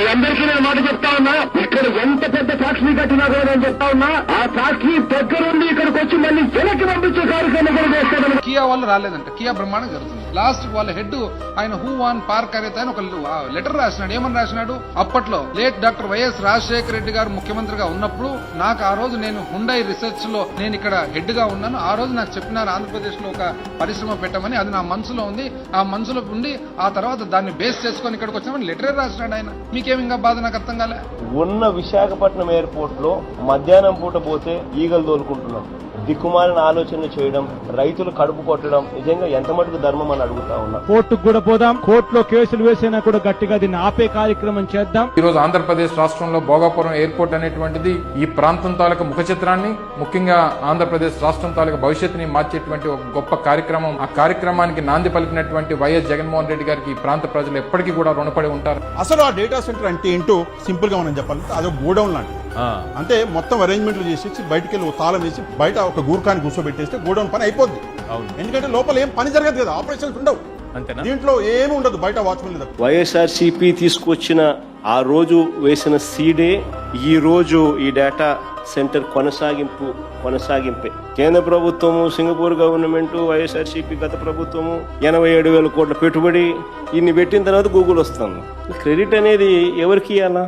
మీ అందరికీ నేను మాట చెప్తా ఉన్నా ఇక్కడ ఎంత పెద్ద ఫ్యాక్టరీ కట్టినా కూడా నేను చెప్తా ఉన్నా ఆ ఫ్యాక్టరీ దగ్గరుండి పంపించే కార్యక్రమం కూడా చేస్తామని కియా వాళ్ళు రాలేదంట. కియా బ్రహ్మాండం జరుగుతుంది. లాస్ట్ వాళ్ళ హెడ్ ఆయన హూ వాన్ పార్క్ అనేది ఆయన ఒక లెటర్ రాసినాడు. ఏమని రాసినాడు? అప్పట్లో late doctor YS Rajasekhara Reddy garu ముఖ్యమంత్రిగా ఉన్నప్పుడు నాకు ఆ రోజు నేను హుండై రీసెర్చ్లో నేను ఇక్కడ హెడ్గా ఉన్నాను. ఆ రోజు నాకు చెప్పినారు ఆంధ్రప్రదేశ్లో ఒక పరిశ్రమ పెట్టమని. అది నా మనసులో ఉంది. ఆ మనసులో ఉండి ఆ తర్వాత దాన్ని బేస్ చేసుకొని ఇక్కడికి వచ్చామని లెటరే రాసినాడు ఆయన? మీకేమి ఇంకా బాధ? నాకు అర్థం కాలే. ఉన్న విశాఖపట్నం ఎయిర్పోర్ట్లో మధ్యాహ్నం పూట పోతే ఈగలు తోలుకుంటున్నాం. దిక్కుమాలిన ఆలోచనలు చేయడం రైతులు కడుపు కొట్టడం నిజంగా ఎంత మటుకు ధర్మం అని అడుగుతా ఉన్నా. కోర్టుకు కూడా పోదాం. కోర్టులో కేసులు వేసినా కూడా గట్టిగా దీన్ని ఆపే కార్యక్రమం చేద్దాం. ఈ రోజు ఆంధ్రప్రదేశ్ రాష్ట్రంలో భోగాపురం ఎయిర్పోర్ట్ అనేటువంటిది ఈ ప్రాంతం తాలూకా ముఖ చిత్రాన్ని ముఖ్యంగా ఆంధ్రప్రదేశ్ రాష్ట్రం తాలూకా భవిష్యత్తుని మార్చేటువంటి ఒక గొప్ప కార్యక్రమం. ఆ కార్యక్రమానికి నాంది పలికినటువంటి వైఎస్ జగన్మోహన్ రెడ్డి గారికి ఈ ప్రాంత ప్రజలు ఎప్పటికీ కూడా రుణపడి ఉంటారు. అసలు ఆ డేటా సెంటర్ అంటే ఏంటో సింపుల్గా మనం చెప్పాలంటే అదొక గోడౌన్ లాంటి అంటే మొత్తం అరేంజ్మెంట్లు చేసేసి బయటికి వెళ్ళి ఒక తాళం వేసి బయట ఒక గూర్ఖాన్ని కూర్చోబెట్టేస్తే గోడౌన్ పని అయిపోద్ది. ఎందుకంటే లోపల ఏం పని జరగదు కదా ఆపరేషన్స్ ఉండవు. దీంట్లో ఏమి ఉండదు బయట వాచ్మెన్ లేదు వైఎస్ఆర్సీపీ తీసుకొచ్చిన ఆ రోజు వేసిన సీడే ఈ రోజు ఈ డేటా సెంటర్ కొనసాగింపు కొనసాగింపే. కేంద్ర ప్రభుత్వము సింగపూర్ గవర్నమెంట్ వైఎస్ఆర్సీపీ గత ప్రభుత్వము ఎనభై ఏడు వేల కోట్ల పెట్టుబడి ఇన్ని పెట్టిన తర్వాత గూగుల్ వస్తుంది. క్రెడిట్ అనేది ఎవరికి ఇవ్వాలా?